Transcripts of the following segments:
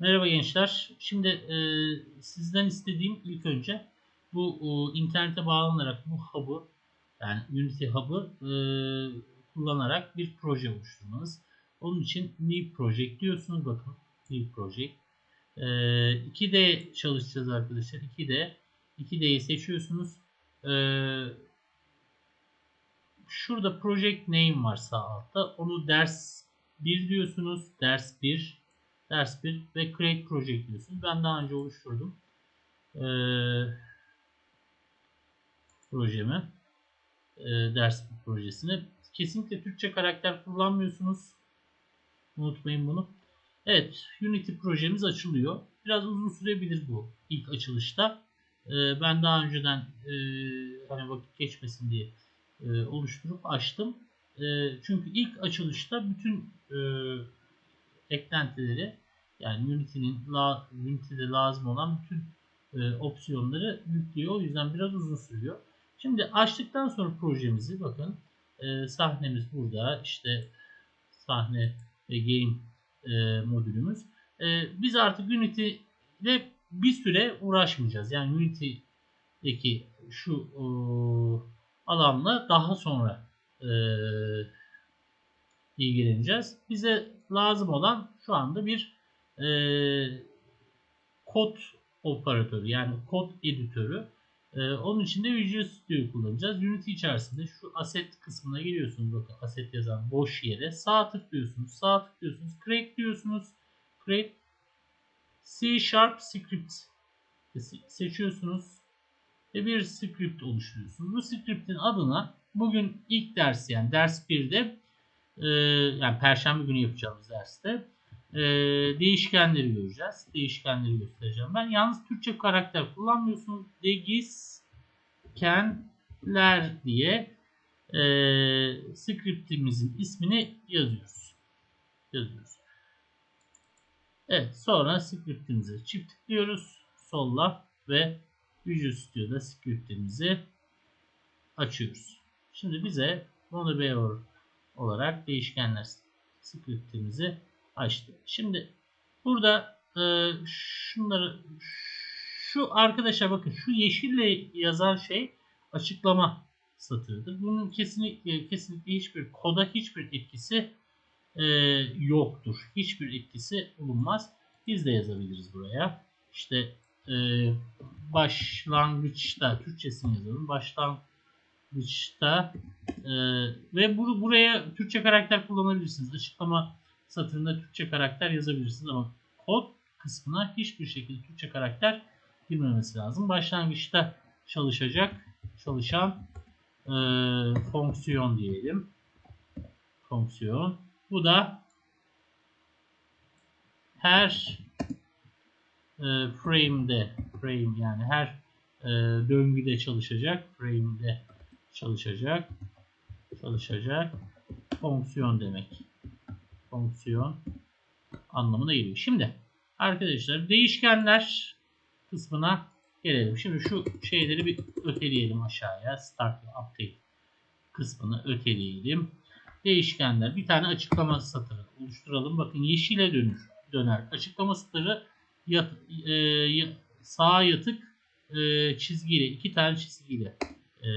Merhaba gençler. Şimdi e, sizden istediğim ilk önce bu e, internete bağlanarak bu hub'ı yani Unity hub'ı e, kullanarak bir proje oluşturmanız. Onun için New Project diyorsunuz. Bakın New Project. E, 2D çalışacağız arkadaşlar. 2D. 2D'yi seçiyorsunuz. E, şurada Project Name var sağ altta. Onu ders 1 diyorsunuz. Ders 1 ders 1 ve create project diyorsunuz. Ben daha önce oluşturdum. Ee, projemi. E, ders 1 projesini. Kesinlikle Türkçe karakter kullanmıyorsunuz. Unutmayın bunu. Evet. Unity projemiz açılıyor. Biraz uzun sürebilir bu ilk açılışta. Ee, ben daha önceden e, hani vakit geçmesin diye e, oluşturup açtım. E, çünkü ilk açılışta bütün e, eklentileri yani Unity'nin Unity'de lazım olan bütün e, opsiyonları yüklüyor. O yüzden biraz uzun sürüyor. Şimdi açtıktan sonra projemizi bakın e, sahnemiz burada. İşte sahne ve game e, modülümüz. E, biz artık Unity ile bir süre uğraşmayacağız. Yani Unity'deki şu e, alanla daha sonra e, ilgileneceğiz. Bize lazım olan şu anda bir e, kod operatörü yani kod editörü. E, onun için de Visual Studio kullanacağız. Unity içerisinde şu asset kısmına giriyorsunuz. Bakın asset yazan boş yere sağ tıklıyorsunuz. Sağ tıklıyorsunuz. Create diyorsunuz. Create C Sharp Script seçiyorsunuz ve bir script oluşturuyorsunuz. Bu scriptin adına bugün ilk ders yani ders 1'de e, yani perşembe günü yapacağımız derste e, değişkenleri göreceğiz. Değişkenleri göstereceğim. Ben yalnız Türkçe karakter kullanmıyorsunuz. Değişkenler diye e, scriptimizin ismini yazıyoruz. Yazıyoruz. Evet sonra scriptimize çift tıklıyoruz. Solla ve Visual Studio'da scriptimizi açıyoruz. Şimdi bize monobear olarak değişkenler scriptimizi açtı. Şimdi burada e, şunları şu arkadaşa bakın şu yeşille yazan şey açıklama satırıdır. Bunun kesinlikle kesinlikle hiçbir koda hiçbir etkisi e, yoktur. Hiçbir etkisi bulunmaz. Biz de yazabiliriz buraya. İşte e, başlangıçta Türkçesini yazalım. Başlangıçta e, ve bu, buraya Türkçe karakter kullanabilirsiniz. Açıklama satırında Türkçe karakter yazabilirsiniz ama kod kısmına hiçbir şekilde Türkçe karakter girmemesi lazım. Başlangıçta çalışacak çalışan e, fonksiyon diyelim. Fonksiyon. Bu da her e, frame'de frame yani her e, döngüde çalışacak. Frame'de çalışacak. Çalışacak. Fonksiyon demek. Fonksiyon anlamına geliyor. Şimdi arkadaşlar değişkenler kısmına gelelim. Şimdi şu şeyleri bir öteleyelim aşağıya. Start ve update kısmını öteleyelim. Değişkenler bir tane açıklama satırı oluşturalım. Bakın yeşile dönür, döner. Açıklama satırı yat, e, sağa yatık e, çizgiyle iki tane çizgiyle e,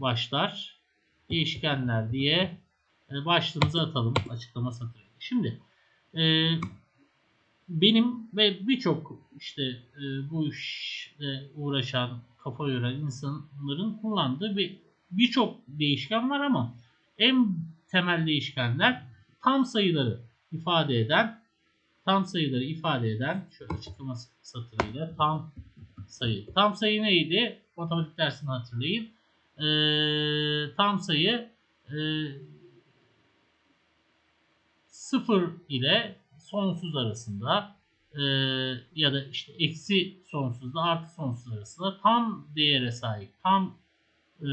başlar. Değişkenler diye başlığımızı atalım açıklama satırı. Şimdi e, benim ve birçok işte e, bu işle uğraşan kafa yoran insanların kullandığı bir birçok değişken var ama en temel değişkenler tam sayıları ifade eden tam sayıları ifade eden şöyle açıklama satırıyla tam sayı. Tam sayı neydi? Matematik dersini hatırlayın. Ee, tam sayı e, 0 ile sonsuz arasında e, ya da işte eksi sonsuzla artı sonsuz arasında tam değere sahip tam e,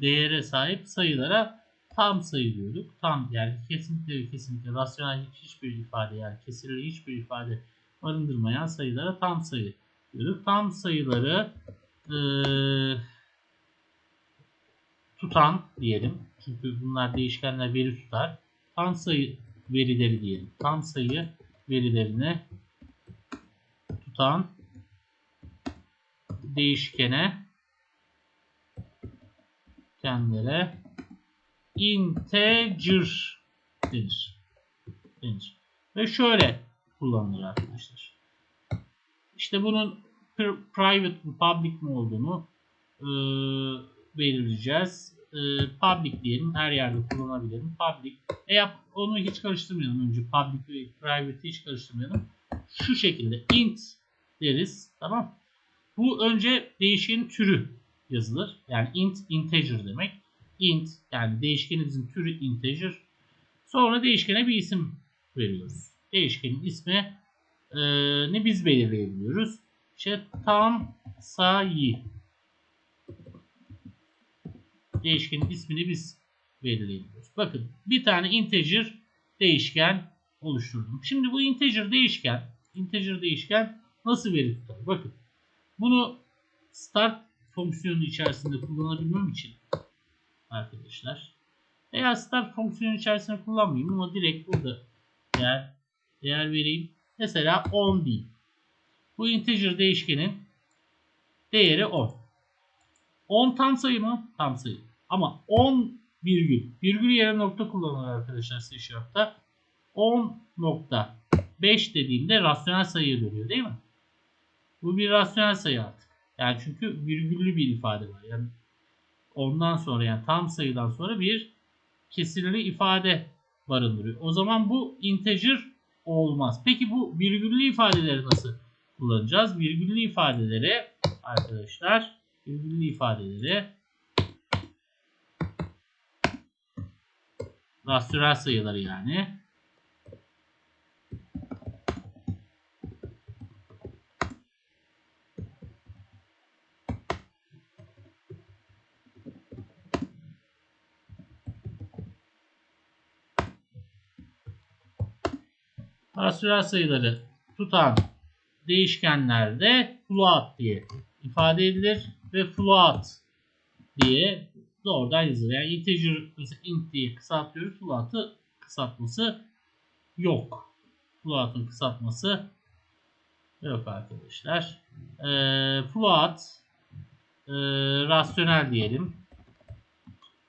değere sahip sayılara tam sayı diyorduk. Tam yani kesinlikle kesinlikle rasyonel hiçbir ifade yani kesirli hiçbir ifade barındırmayan sayılara tam sayı diyorduk. Tam sayıları e, tutan diyelim. Çünkü bunlar değişkenler veri tutar. Tam sayı verileri diyelim. Tam sayı verilerini tutan değişkene kendileri integer denir. denir. Ve şöyle kullanılır arkadaşlar. İşte bunun private mi public mi olduğunu e, belirleyeceğiz. E, public diyelim. Her yerde kullanabilirim. Public. Eğer onu hiç karıştırmayalım önce. Public ve private hiç karıştırmayalım. Şu şekilde int deriz. Tamam. Bu önce değişkenin türü yazılır. Yani int integer demek. int yani değişkenimizin türü integer. Sonra değişkene bir isim veriyoruz. Değişkenin ismi e, ne biz belirleyebiliyoruz. İşte tam sayı. Değişkenin ismini biz belirleyebiliyoruz. Bakın bir tane integer değişken oluşturdum. Şimdi bu integer değişken integer değişken nasıl veri tutar? Bakın bunu start fonksiyonu içerisinde kullanabilmem için arkadaşlar eğer start fonksiyonu içerisinde kullanmayayım ama direkt burada değer, değer vereyim. Mesela 10 diyeyim. Bu integer değişkenin değeri 10. 10 tam sayı mı? Tam sayı. Ama 10 virgül. Virgül yerine nokta kullanılır arkadaşlar C Sharp'ta. 10.5 dediğimde rasyonel sayıya dönüyor değil mi? Bu bir rasyonel sayı artık. Yani çünkü virgüllü bir ifade var. Yani ondan sonra yani tam sayıdan sonra bir kesirli ifade barındırıyor. O zaman bu integer olmaz. Peki bu virgüllü ifadeleri nasıl kullanacağız? Virgüllü ifadeleri arkadaşlar virgüllü ifadeleri rasyonel sayıları yani. Rasyonel sayıları tutan değişkenlerde float diye ifade edilir ve float diye doğrudan yazılır. Yani integer mesela int diye kısaltıyoruz. Float'ı kısaltması yok. Float'ın kısaltması yok arkadaşlar. E, float e, rasyonel diyelim.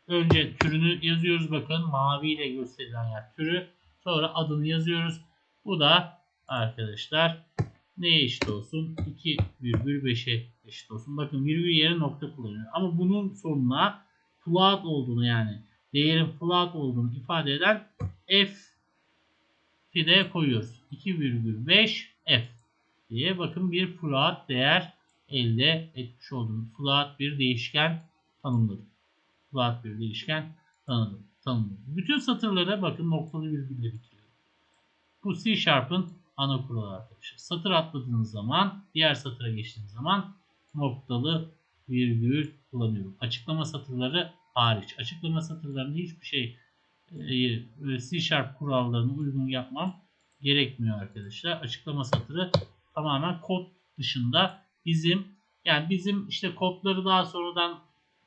Önce türünü yazıyoruz bakın maviyle gösterilen yer türü. Sonra adını yazıyoruz. Bu da arkadaşlar neye eşit olsun? 2,5'e eşit olsun. Bakın virgül yerine nokta kullanıyor. Ama bunun sonuna float olduğunu yani değerin float olduğunu ifade eden f de koyuyoruz. 2,5 f diye bakın bir float değer elde etmiş oldum. Float bir değişken tanımladım. Float bir değişken tanımladım. tanımladım. Bütün satırlara bakın noktalı virgülle bitiriyor. Bu C Sharp'ın ana kuralı arkadaşlar. Satır atladığınız zaman diğer satıra geçtiğiniz zaman noktalı virgül kullanıyorum. Açıklama satırları hariç. Açıklama satırlarında hiçbir şey e, C Sharp kurallarına uygun yapmam gerekmiyor arkadaşlar. Açıklama satırı tamamen kod dışında bizim yani bizim işte kodları daha sonradan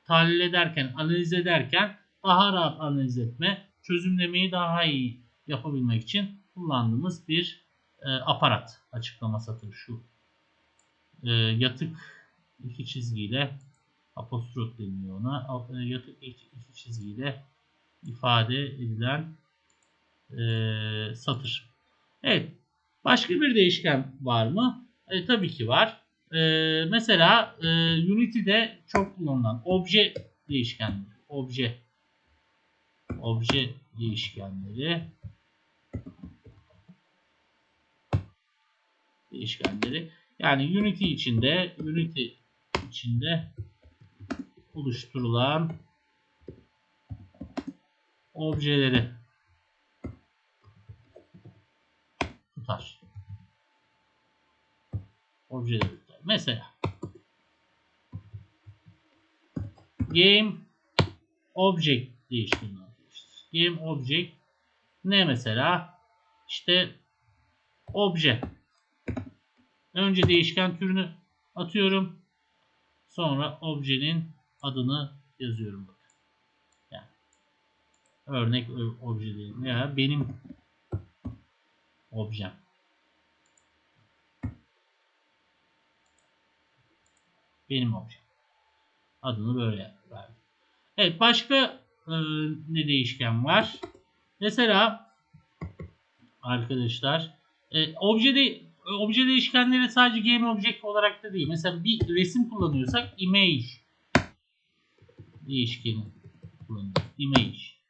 tahlil ederken, analiz ederken daha rahat analiz etme, çözümlemeyi daha iyi yapabilmek için kullandığımız bir e, aparat. Açıklama satırı şu. E, yatık iki çizgiyle apostrof deniyor ona. E, yatık iki çizgiyle ifade edilen e, satır. Evet. Başka bir değişken var mı? E, tabii ki var. E, mesela e, Unity'de çok kullanılan obje değişkenleri. Obje obje değişkenleri değişkenleri. Yani Unity içinde Unity içinde oluşturulan objeleri tutar. Objeleri tutar. Mesela game object değişkeni arkadaşlar. Game object ne mesela? İşte obje Önce değişken türünü atıyorum. Sonra objenin adını yazıyorum. Yani örnek obje diyelim veya benim objem. Benim objem. Adını böyle verdim. Evet başka e, ne değişken var? Mesela arkadaşlar e, objede obje değişkenleri sadece game object olarak da değil. Mesela bir resim kullanıyorsak image değişkeni kullanıyoruz. Image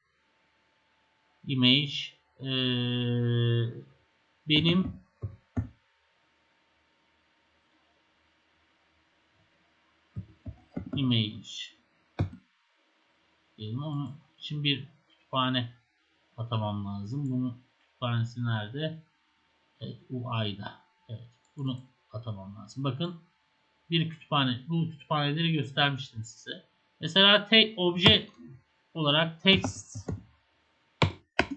image e, benim image diyelim onu için bir kütüphane atamam lazım. Bunu kütüphanesi nerede? Evet, UI'da. Evet, bunu atamam lazım. Bakın bir kütüphane, bu kütüphaneleri göstermiştim size. Mesela tek obje olarak text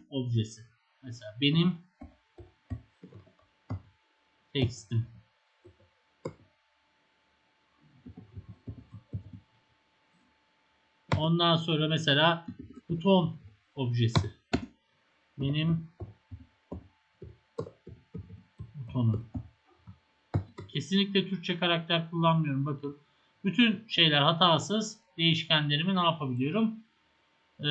objesi. Mesela benim text'im. Ondan sonra mesela buton objesi. Benim butonum. Kesinlikle Türkçe karakter kullanmıyorum. Bakın bütün şeyler hatasız. Değişkenlerimi ne yapabiliyorum? Ee,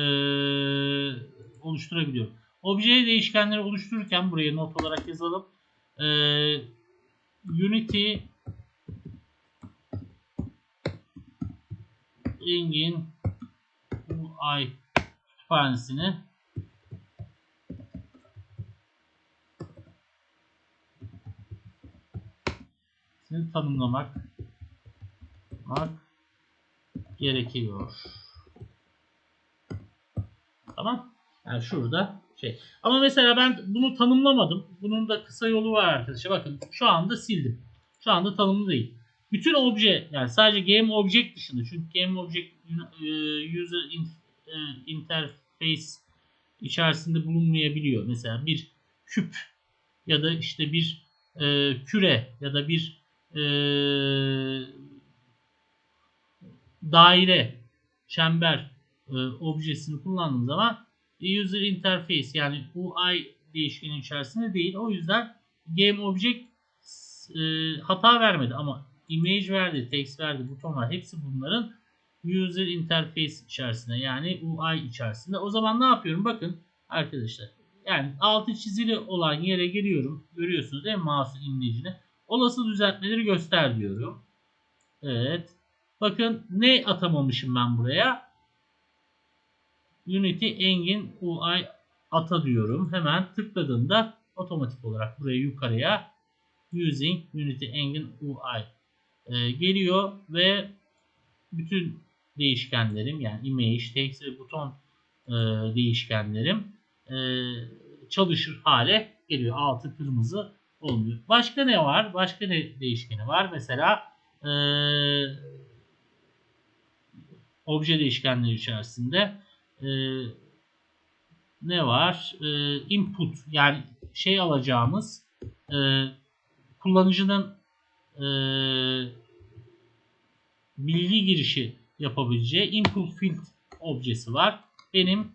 oluşturabiliyorum. Obje değişkenleri oluştururken buraya not olarak yazalım. Ee, Unity Engine UI kütüphanesini tanımlamak gerekiyor. Tamam. Yani şurada şey. Ama mesela ben bunu tanımlamadım. Bunun da kısa yolu var arkadaşlar. Bakın şu anda sildim. Şu anda tanımlı değil. Bütün obje yani sadece game object dışında çünkü game object e, user e, interface içerisinde bulunmayabiliyor. Mesela bir küp ya da işte bir e, küre ya da bir daire, çember e, objesini kullandığım zaman user interface yani UI değişkenin içerisinde değil. O yüzden game object e, hata vermedi ama image verdi, text verdi, buton var. Hepsi bunların user interface içerisinde yani UI içerisinde. O zaman ne yapıyorum? Bakın arkadaşlar. Yani altı çizili olan yere geliyorum. Görüyorsunuz değil mi mouse'un imlecini? Olası düzeltmeleri göster diyorum. Evet. Bakın ne atamamışım ben buraya? Unity Engine UI ata diyorum. Hemen tıkladığımda otomatik olarak buraya yukarıya using Unity Engine UI e, geliyor ve bütün değişkenlerim yani image, text ve buton e, değişkenlerim e, çalışır hale geliyor. Altı kırmızı olmuyor. Başka ne var? Başka ne değişkeni var? Mesela e, obje değişkenleri içerisinde e, ne var? E, input yani şey alacağımız e, kullanıcının e, bilgi girişi yapabileceği input field objesi var. Benim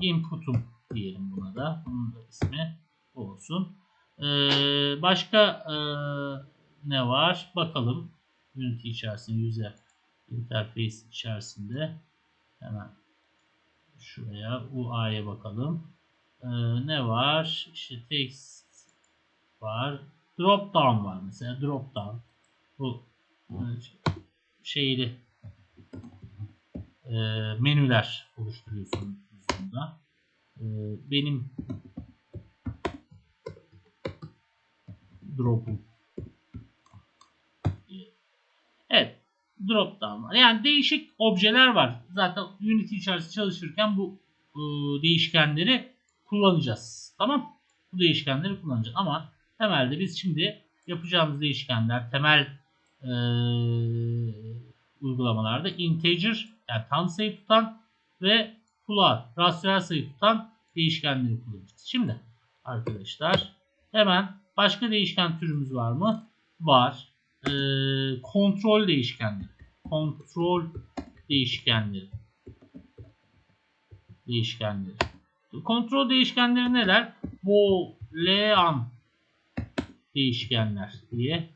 input'um diyelim buna da. Bunun da ismi olsun. Ee, başka e, ne var? Bakalım. Unity içerisinde user interface içerisinde hemen şuraya UI'ye bakalım. Ee, ne var? İşte text var. Drop down var mesela. Drop down. Bu şeyli e, menüler oluşturuyorsunuz bunda. E, benim drop'um Drop down var. Yani değişik objeler var. Zaten Unity içerisinde çalışırken bu e, değişkenleri kullanacağız. Tamam. Bu değişkenleri kullanacağız. Ama temelde biz şimdi yapacağımız değişkenler temel e, uygulamalarda integer yani tam sayı tutan ve float rasyonel sayı tutan değişkenleri kullanacağız. Şimdi arkadaşlar hemen başka değişken türümüz var mı? Var. Ee, kontrol değişkenleri. Kontrol değişkenleri. Değişkenleri. Kontrol değişkenleri neler? Boolean değişkenler diye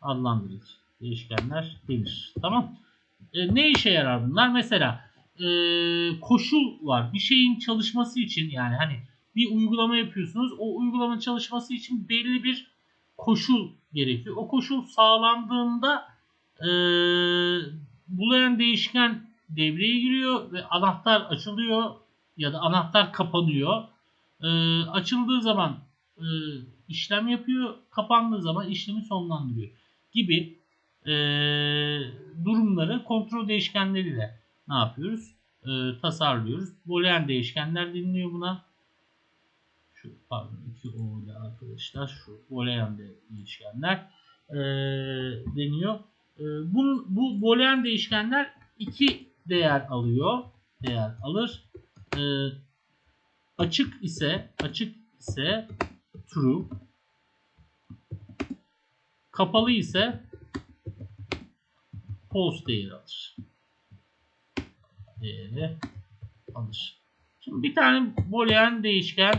adlandırılır. Değişkenler denir. Tamam. E, ne işe yarar bunlar? Mesela e, koşul var. Bir şeyin çalışması için yani hani bir uygulama yapıyorsunuz. O uygulamanın çalışması için belli bir koşul gerekiyor. O koşul sağlandığında e, bulayan değişken devreye giriyor ve anahtar açılıyor ya da anahtar kapanıyor. E, açıldığı zaman e, işlem yapıyor, kapandığı zaman işlemi sonlandırıyor gibi e, durumları kontrol değişkenleriyle ne yapıyoruz? E, tasarlıyoruz. Boolean değişkenler deniliyor buna. Şu pardon 2 o arkadaşlar şu Boolean değişkenler e, deniyor. E, bu, bu Boolean değişkenler iki değer alıyor. Değer alır. E, açık ise açık ise true kapalı ise false değeri alır. Değeri alır. Şimdi bir tane boolean değişken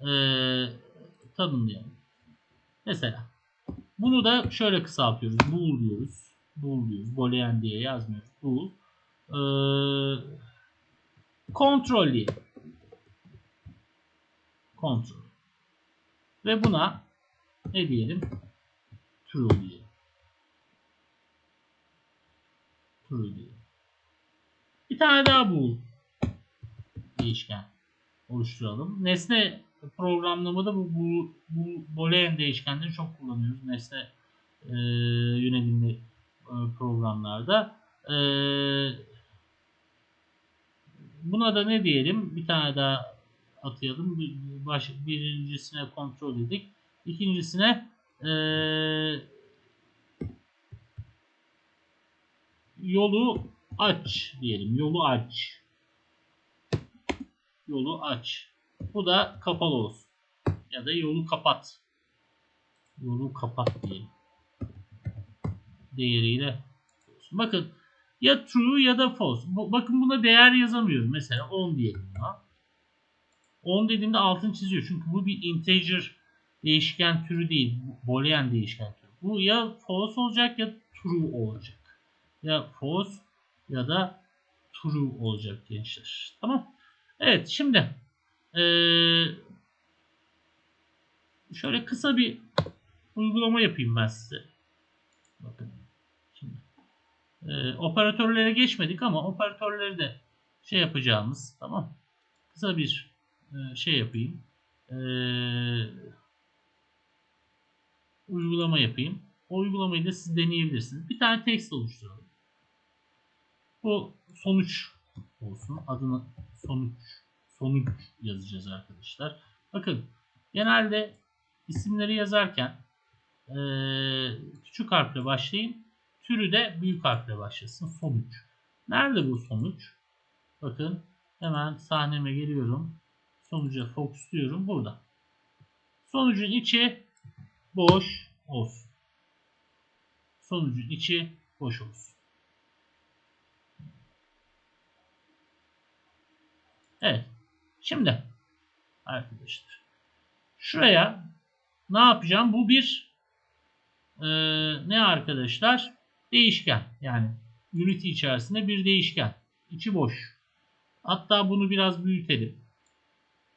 e, tanımlayalım. Mesela bunu da şöyle kısaltıyoruz. Bool diyoruz. Bool diyoruz. Boolean diye yazmıyoruz. Bool. E, kontrol diyelim. Kontrol. Ve buna ne diyelim? True diyelim. True diyelim. Bir tane daha bool değişken oluşturalım. Nesne programlamada bu, bu, bu boolean değişkenleri çok kullanıyoruz. Nesne e, yönelimli e, programlarda. E, buna da ne diyelim? Bir tane daha atayalım. Baş, birincisine kontrol dedik. İkincisine e, yolu aç diyelim. Yolu aç. Yolu aç. Bu da kapalı olsun. Ya da yolu kapat. Yolu kapat diyelim. Değeriyle. Bakın ya true ya da false. Bakın buna değer yazamıyorum. Mesela 10 diyelim ya. 10 dediğimde altını çiziyor. Çünkü bu bir integer değişken türü değil. Boolean değişken türü. Bu ya false olacak ya true olacak. Ya false ya da true olacak gençler. Tamam. Evet şimdi ee, şöyle kısa bir uygulama yapayım ben size. Bakın. Şimdi e, operatörlere geçmedik ama operatörleri de şey yapacağımız tamam. Kısa bir e, şey yapayım. E, uygulama yapayım. O uygulamayı da siz deneyebilirsiniz. Bir tane text oluşturalım. Bu sonuç olsun. Adını sonuç sonuç yazacağız arkadaşlar. Bakın genelde isimleri yazarken e, küçük harfle başlayın. Türü de büyük harfle başlasın. Sonuç. Nerede bu sonuç? Bakın hemen sahneme geliyorum. Sonuca focus diyorum. Burada. Sonucun içi boş olsun. Sonucun içi boş olsun. Evet. Şimdi arkadaşlar şuraya ne yapacağım? Bu bir e, ne arkadaşlar? Değişken. Yani Unity içerisinde bir değişken. İçi boş. Hatta bunu biraz büyütelim.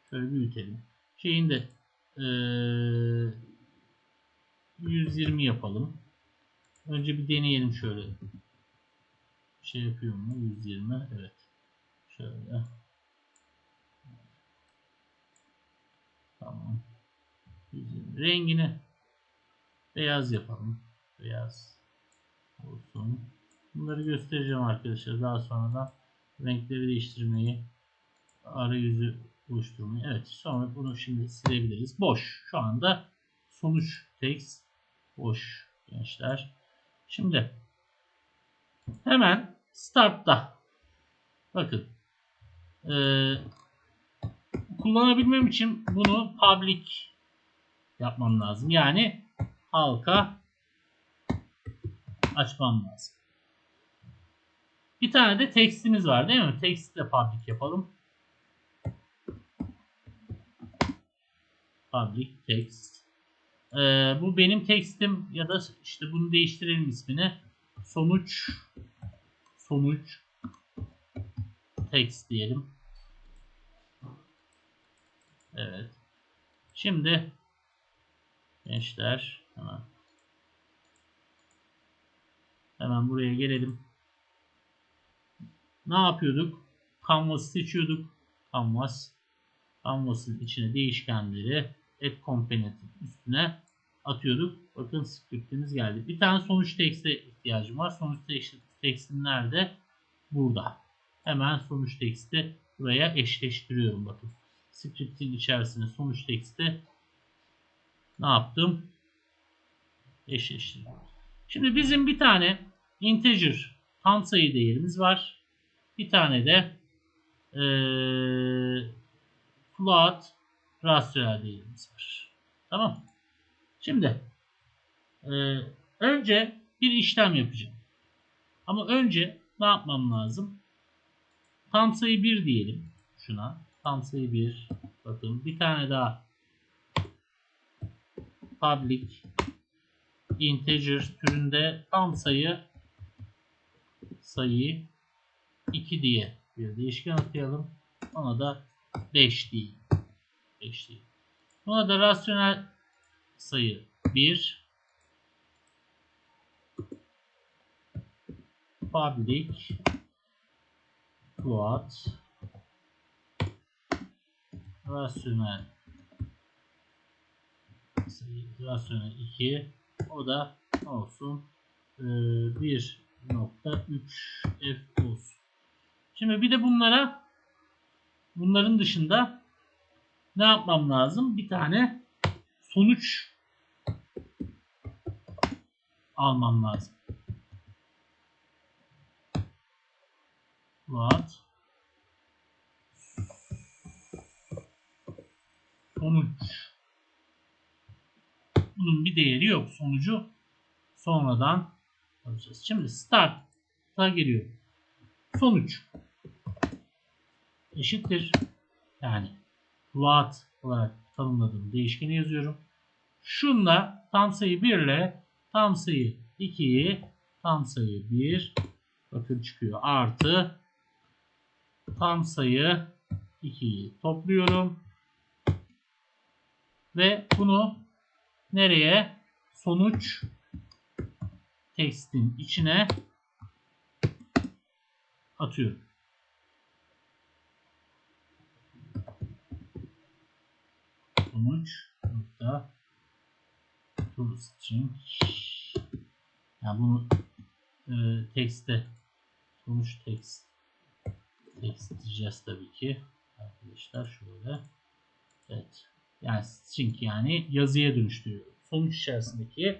Şöyle büyütelim. Şeyin de e, 120 yapalım. Önce bir deneyelim şöyle. Şey yapıyor mu? 120. Evet. Şöyle. Tamam. 120. Rengini beyaz yapalım. Beyaz olsun. Bunları göstereceğim arkadaşlar. Daha sonradan renkleri değiştirmeyi arayüzü oluşturmayı. Evet. Sonra bunu şimdi silebiliriz. Boş. Şu anda sonuç text boş gençler. Şimdi hemen start'ta bakın ee, kullanabilmem için bunu public yapmam lazım. Yani halka açmam lazım. Bir tane de tekstimiz var değil mi? Text ile public yapalım. Public text. Ee, bu benim tekstim ya da işte bunu değiştirelim ismini. Sonuç sonuç text diyelim. Evet. Şimdi gençler hemen hemen buraya gelelim. Ne yapıyorduk? Canvas seçiyorduk. Canvas Canvas'ın içine değişkenleri add component'in üstüne atıyorduk. Bakın script'imiz geldi. Bir tane sonuç text'e ihtiyacım var. Sonuç text'in nerede? Burada. Hemen sonuç text'i buraya eşleştiriyorum bakın. Script'in içerisine sonuç text'i ne yaptım? Eşleştirdim. Şimdi bizim bir tane integer tam sayı değerimiz var. Bir tane de ee, float rasyonel değerimiz var. Tamam. Şimdi e, önce bir işlem yapacağım. Ama önce ne yapmam lazım? Tam sayı 1 diyelim şuna. Tam sayı 1. Bakın bir tane daha public integer türünde tam sayı sayı 2 diye bir değişken atayalım. Ona da 5 değil. 5 değil. Buna da rasyonel sayı 1 public float rasyonel rasyonel 2 o da olsun ee, 1.3 f olsun. Şimdi bir de bunlara bunların dışında ne yapmam lazım? Bir tane sonuç almam lazım. What? Sonuç. Bunun bir değeri yok. Sonucu sonradan alacağız. Şimdi start'a geliyorum. Sonuç eşittir. Yani float olarak tanımladığım değişkeni yazıyorum. Şunla tam sayı 1 ile tam sayı 2'yi tam sayı 1 bakın çıkıyor. Artı tam sayı 2'yi topluyorum. Ve bunu nereye? Sonuç tekstin içine atıyorum. sonuç nokta toString yani bunu e, tekste sonuç text text diyeceğiz tabii ki arkadaşlar şöyle evet yani string yani yazıya dönüştürüyor sonuç içerisindeki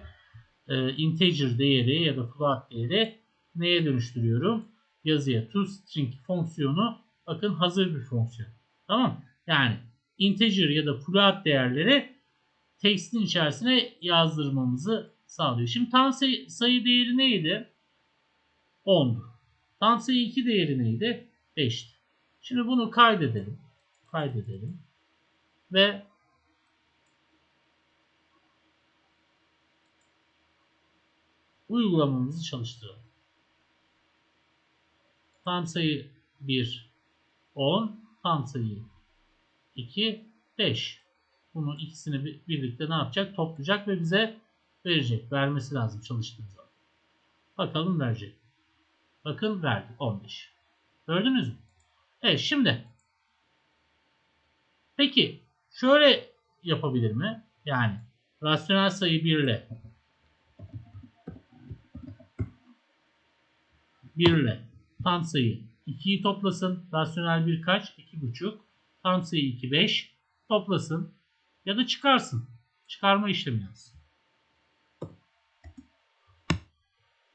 e, integer değeri ya da float değeri neye dönüştürüyorum yazıya toString fonksiyonu bakın hazır bir fonksiyon tamam yani integer ya da float değerleri tekstin içerisine yazdırmamızı sağlıyor. Şimdi tam sayı, sayı değeri neydi? 10'du. Tam sayı 2 değeri neydi? 5'ti. Şimdi bunu kaydedelim. Kaydedelim. Ve uygulamamızı çalıştıralım. Tam sayı 1 10, tam sayı 2, 5. Bunun ikisini birlikte ne yapacak? Toplayacak ve bize verecek. Vermesi lazım çalıştığı zaman. Bakalım verecek. Bakın verdi 15. Gördünüz mü? Evet şimdi. Peki şöyle yapabilir mi? Yani rasyonel sayı 1 ile 1 ile tam sayı 2'yi toplasın. Rasyonel 1 kaç? 2,5 tam sayı 2 5 toplasın ya da çıkarsın. Çıkarma işlemi yapsın.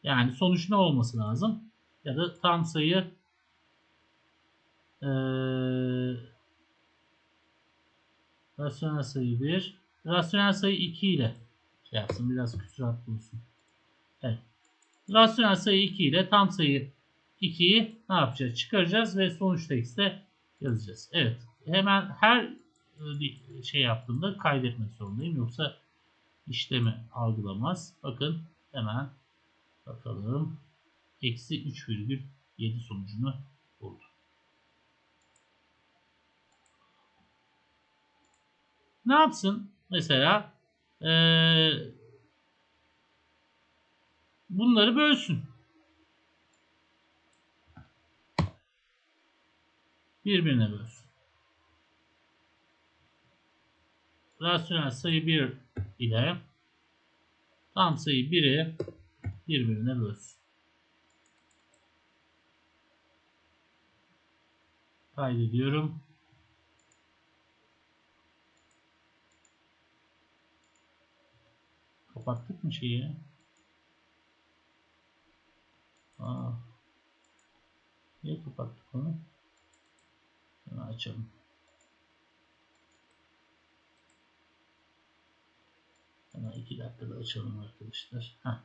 Yani sonuç ne olması lazım? Ya da tam sayı ee, rasyonel sayı 1 rasyonel sayı 2 ile şey yapsın biraz küsurat bulsun. Evet. Rasyonel sayı 2 ile tam sayı 2'yi ne yapacağız? Çıkaracağız ve sonuç tekste yazacağız. Evet hemen her e, şey yaptığımda kaydetmek zorundayım. Yoksa işlemi algılamaz. Bakın hemen bakalım. Eksi 3,7 sonucunu buldu. Ne yapsın? Mesela ee, bunları bölsün. Birbirine bölsün. Rasyonel sayı 1 ile tam sayı 1'i birbirine bölsün. Kaydediyorum. Kapattık mı şeyi? Aa. Niye kapattık onu? Hemen açalım. Hemen iki dakikada açalım arkadaşlar. Heh.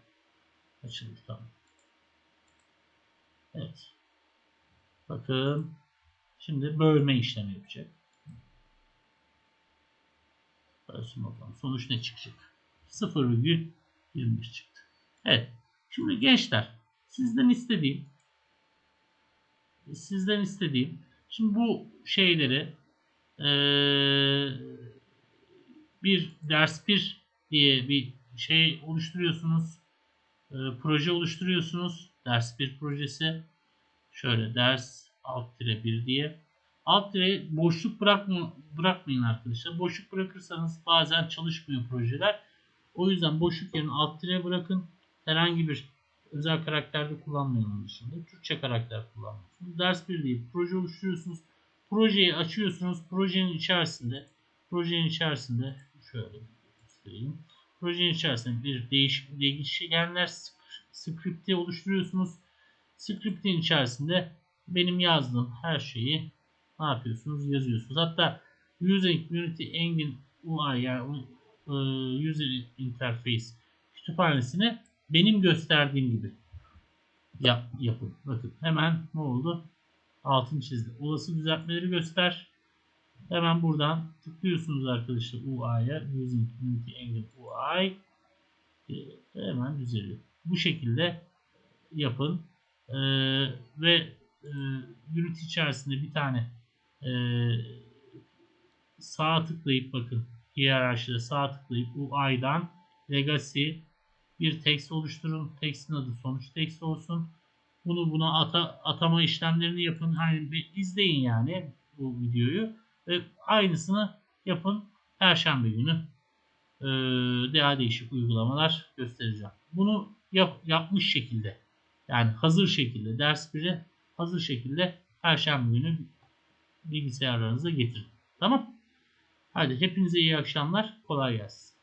Açıldı tamam. Evet. Bakın. Şimdi bölme işlemi yapacak. Bölsün bakalım. Sonuç ne çıkacak? 0,21 çıktı. Evet. Şimdi gençler sizden istediğim sizden istediğim şimdi bu şeyleri ee, bir ders bir diye bir şey oluşturuyorsunuz. E, proje oluşturuyorsunuz. Ders bir projesi. Şöyle ders alt tire 1 diye. Alt tire boşluk bırakma, bırakmayın arkadaşlar. Boşluk bırakırsanız bazen çalışmıyor projeler. O yüzden boşluk yerine alt tire bırakın. Herhangi bir özel karakterde kullanmayın onun dışında. Türkçe karakter kullanıyorsunuz. Ders 1 değil. Proje oluşturuyorsunuz. Projeyi açıyorsunuz. Projenin içerisinde projenin içerisinde şöyle göstereyim. Projenin içerisinde bir değişik değişkenler script'i oluşturuyorsunuz. Script'in içerisinde benim yazdığım her şeyi ne yapıyorsunuz? Yazıyorsunuz. Hatta Using Unity Engine UI yani e, User Interface kütüphanesini benim gösterdiğim gibi yap, yapın. Bakın hemen ne oldu? Altını çizdi. Olası düzeltmeleri göster. Hemen buradan tıklıyorsunuz arkadaşlar UI'ya. Using Unity Engine UI. E, hemen düzeliyor. Bu şekilde yapın. Ee, ve e, Unity içerisinde bir tane e, sağ tıklayıp bakın hiyerarşide sağ tıklayıp UI'dan Legacy bir text oluşturun. Text'in adı sonuç text olsun. Bunu buna ata, atama işlemlerini yapın. Hani bir izleyin yani bu videoyu. Ve aynısını yapın. Perşembe günü e, daha değişik uygulamalar göstereceğim. Bunu yap, yapmış şekilde yani hazır şekilde ders 1'i hazır şekilde Perşembe günü bilgisayarlarınıza getirin. Tamam. Hadi hepinize iyi akşamlar. Kolay gelsin.